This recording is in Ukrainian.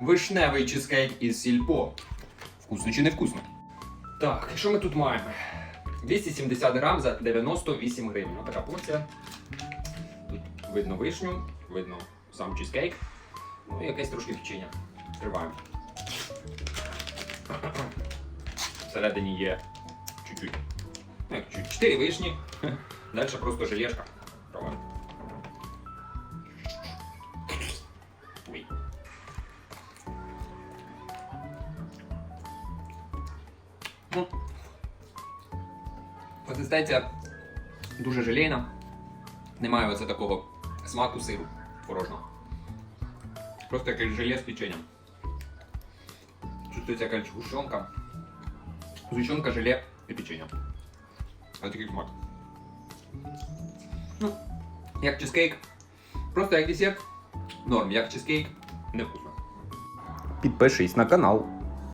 Вишневий чизкейк із сільпо. Вкусно чи не вкусно? Так, що ми тут маємо? 270 грам за 98 гривень. Така порція. Тут видно вишню, видно сам чизкейк. Ну і якесь трошки печення. Триваємо. Всередині є чуть-чуть. Ну, як чуть 4 вишні. Далі просто желешка. Пробуємо. Ну, Консистенція дуже желейна. Немає оце такого смаку сиру творожного. Просто якесь желе з печенням. Чувствується якась гущонка. Згущенка, желе і печення. Ось такий смак. Ну, як чизкейк. Просто як десерт. Норм, як чизкейк. Невкусно. Підпишись на канал.